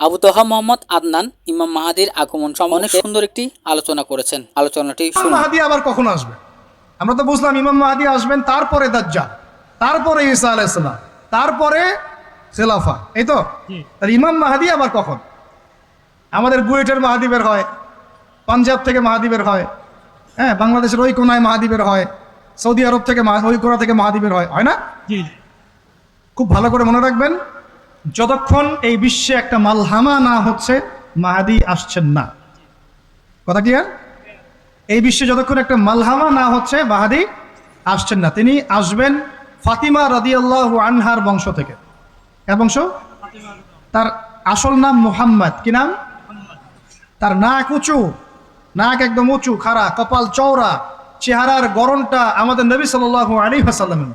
আবু তোহা মোহাম্মদ আদনান ইমাম মাহাদির আগমন সম্বন্ধে অনেক সুন্দর একটি আলোচনা করেছেন। আলোচনাটি ইমাম মাহাদি আবার কখন আসবে? আমরা তো বুঝলাম ইমাম মাহাদি আসবেন তারপরে দাজ্জা তারপরে ঈসা আলাইসালাম তারপরে খেলাফা। এই তো? তাহলে ইমাম মাহাদি আবার কখন? আমাদের বুয়েটের মাহাদি বের হয় পাঞ্জাব থেকে মাহাদি বের হয় হ্যাঁ বাংলাদেশের ওই কোনায় মাহাদি বের হয় সৌদি আরব থেকে ওই কোনা থেকে মাহাদি বের হয় হয় না? খুব ভালো করে মনে রাখবেন যতক্ষণ এই বিশ্বে একটা মালহামা না হচ্ছে, মাহাদি আসছেন না। কথা ক্লিয়ার এই বিশ্বে যতক্ষণ একটা মালহামা না হচ্ছে, মাহাদি আসছেন না। তিনি আসবেন ফাতিমা রাদিয়াল্লাহু আনহার বংশ থেকে। এর বংশ? তার আসল নাম মুহাম্মদ। কি নাম? তার নাক উঁচু। নাক একদম উঁচু, খাড়া, কপাল চওড়া। চেহারার গরমটা আমাদের নবী সাল্লাল্লাহু আলাইহি ওয়াসাল্লামের।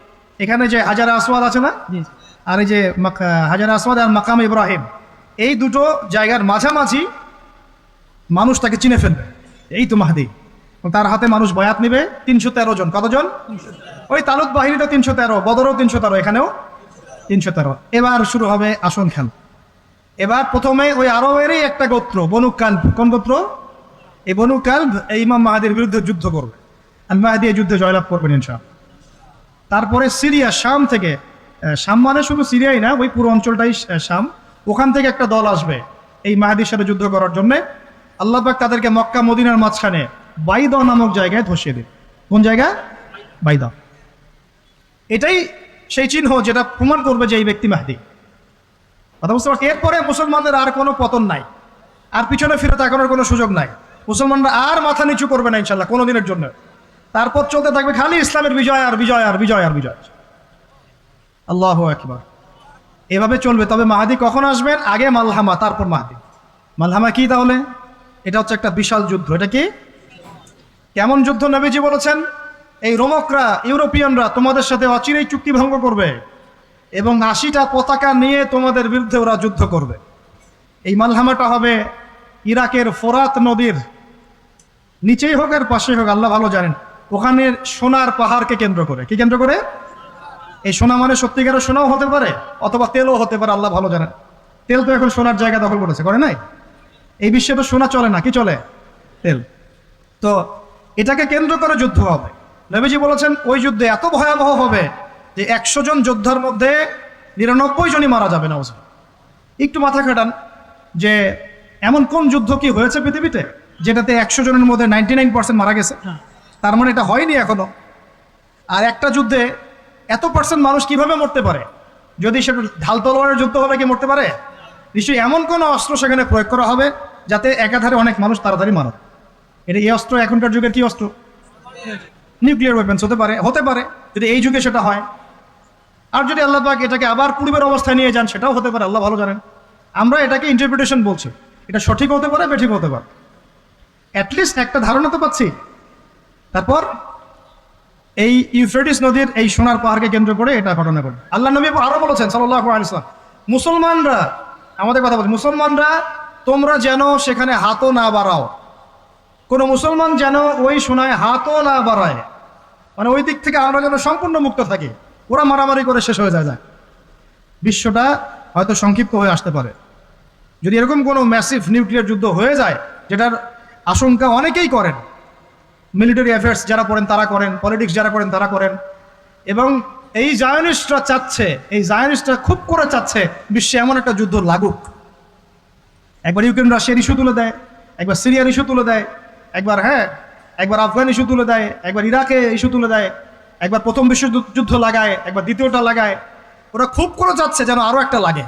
এখানে যে হাজার আসওয়াদ আছে না? আর এই যে হাজারা আসওয়াদ আর মাকাম ইব্রাহিম এই দুটো জায়গার মাঝামাঝি মানুষ তাকে চিনে ফেলবে। এই তো মাহাদি। তার হাতে মানুষ বয়াত নিবে তিনশো তেরো জন। কতজন? ওই তালুক বাহিনীটা তিনশো তেরো বদরও তিনশো তেরো এখানেও তিনশো তেরো। এবার শুরু হবে আসন খেল। এবার প্রথমে ওই আরবেরই একটা গোত্র বনুক কাল্ব। কোন গোত্র? এই বনু কাল্ব এই ইমাম মাহাদির বিরুদ্ধে যুদ্ধ করবে। আর মাহাদি এই যুদ্ধে জয়লাভ করবেন ইনশাআল্লাহ। তারপরে সিরিয়া, শাম থেকে শাম মানে শুধু সিরিয়াই না, ওই পুরো অঞ্চলটাই শাম। ওখান থেকে একটা দল আসবে এই মাহাদির সাথে যুদ্ধ করার জন্যে। আল্লাহ পাক তাদেরকে মক্কা, মদিনার মাঝখানে বাইদ নামক জায়গায় ধসিয়ে দেবে কোন জায়গা? বাইদা। এটাই সেই চিহ্ন যেটা প্রমাণ করবে যে এই ব্যক্তি মাহাদি কথা বুঝতে পারছি এরপরে মুসলমানদের আর কোনো পতন নাই। আর পিছনে ফিরে তাকানোর কোনো সুযোগ নাই। মুসলমানরা আর মাথা নিচু করবে না ইনশাল্লাহ, কোনো দিনের জন্য। তারপর চলতে থাকবে খালি ইসলামের বিজয় আর বিজয় আর বিজয় আর বিজয়। আল্লাহ একবার এভাবে চলবে। তবে মাহাদি কখন আসবেন? আগে মালহামা, তারপর মাহাদি। মালহামা কি তাহলে? এটা হচ্ছে একটা বিশাল যুদ্ধ। এটা কি? কেমন যুদ্ধ নবীজি বলেছেন? এই রোমকরা, ইউরোপিয়ানরা তোমাদের সাথে অচিরেই চুক্তি ভঙ্গ করবে এবং আশিটা পতাকা নিয়ে তোমাদের বিরুদ্ধে ওরা যুদ্ধ করবে। এই মালহামাটা হবে ইরাকের ফোরাত নদীর। নিচেই হোক আর পাশেই হোক, আল্লাহ ভালো জানেন। ওখানে সোনার পাহাড়কে কেন্দ্র করে। কি কেন্দ্র করে? এই সোনা মানে সত্যিকারের সোনাও হতে পারে, অথবা তেলও হতে পারে, আল্লাহ ভালো জানেন। তেল তো এখন সোনার জায়গা দখল করেছে, করে নাই? এই বিশ্বে তো সোনা চলে না, কি চলে? তেল। তো এটাকে কেন্দ্র করে যুদ্ধ হবে। নবীজি বলেছেন, ওই যুদ্ধে এত ভয়াবহ হবে যে একশো জন যোদ্ধার মধ্যে নিরানব্বই জনই মারা যাবে না একটু মাথা খাটান যে এমন কোন যুদ্ধ কি হয়েছে পৃথিবীতে, যেটাতে একশো জনের মধ্যে নাইনটি নাইন পার্সেন্ট মারা গেছে? তার মানে এটা হয়নি এখনও। আর একটা যুদ্ধে এত পার্সেন্ট মানুষ কীভাবে মরতে পারে? যদি সেটা ঢাল তলোয়ারের যুদ্ধ হবে কি মরতে পারে? নিশ্চয়ই এমন কোনো অস্ত্র সেখানে প্রয়োগ করা হবে যাতে একাধারে অনেক মানুষ তাড়াতাড়ি মারো এটা এই অস্ত্র এখনকার যুগের কি অস্ত্র? নিউক্লিয়ার ওয়েপেন্স হতে পারে হতে পারে, যদি এই যুগে সেটা হয়। আর যদি আল্লাহ পাক এটাকে আবার পূর্বের অবস্থায় নিয়ে যান, সেটাও হতে পারে, আল্লাহ ভালো জানেন। আমরা এটাকে ইন্টারপ্রিটেশন বলছি। এটা সঠিক হতে পারে, বেঠিক হতে পারে। অ্যাটলিস্ট একটা ধারণা তো পাচ্ছি। তারপর এই ইউফ্রেটিস নদীর এই সোনার পাহাড়কে কেন্দ্র করে এটা ঘটনা ঘটে। আল্লাহ নবী আরও বলেছেন সাল্লাহ আলিয়াল্লাম মুসলমানরা, আমাদের কথা বলছি, মুসলমানরা, তোমরা যেন সেখানে হাতও না বাড়াও। কোনো মুসলমান যেন ওই সোনায় হাতও না বাড়ায়। মানে ওই দিক থেকে আমরা যেন সম্পূর্ণ মুক্ত থাকি। ওরা মারামারি করে শেষ হয়ে যায় যায় বিশ্বটা হয়তো সংক্ষিপ্ত হয়ে আসতে পারে। যদি এরকম কোনো ম্যাসিভ নিউক্লিয়ার যুদ্ধ হয়ে যায়, যেটার আশঙ্কা অনেকেই করেন মিলিটারি অ্যাফেয়ার্স যারা পড়েন তারা করেন, পলিটিক্স যারা করেন, তারা করেন। এবং এই জায়নিস্টরা চাচ্ছে, এই জায়নিস্টরা খুব করে চাচ্ছে বিশ্বে এমন একটা যুদ্ধ লাগুক। একবার ইউক্রেন, রাশিয়ার ইস্যু তুলে দেয়, একবার সিরিয়ার ইস্যু তুলে দেয়, একবার হ্যাঁ একবার আফগান ইস্যু তুলে দেয়, একবার ইরাকে ইস্যু তুলে দেয়, একবার প্রথম বিশ্ব যুদ্ধ লাগায়, একবার দ্বিতীয়টা লাগায়। ওরা খুব করে চাচ্ছে যেন আরও একটা লাগে।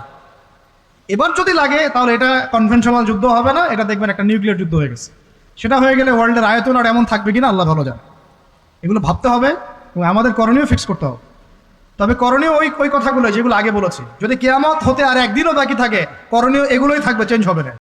এবার যদি লাগে, তাহলে এটা কনভেনশনাল যুদ্ধ হবে না, এটা দেখবেন একটা নিউক্লিয়ার যুদ্ধ হয়ে গেছে। সেটা হয়ে গেলে ওয়ার্ল্ডের আয়তন আর এমন থাকবে কিনা আল্লাহ ভালো জানে। এগুলো ভাবতে হবে এবং আমাদের করণীয় ফিক্স করতে হবে। তবে করণীয় ওই ওই কথাগুলো যেগুলো আগে বলেছি। যদি কেয়ামত হতে আর একদিনও বাকি থাকে, করণীয় এগুলোই থাকবে চেঞ্জ হবে না।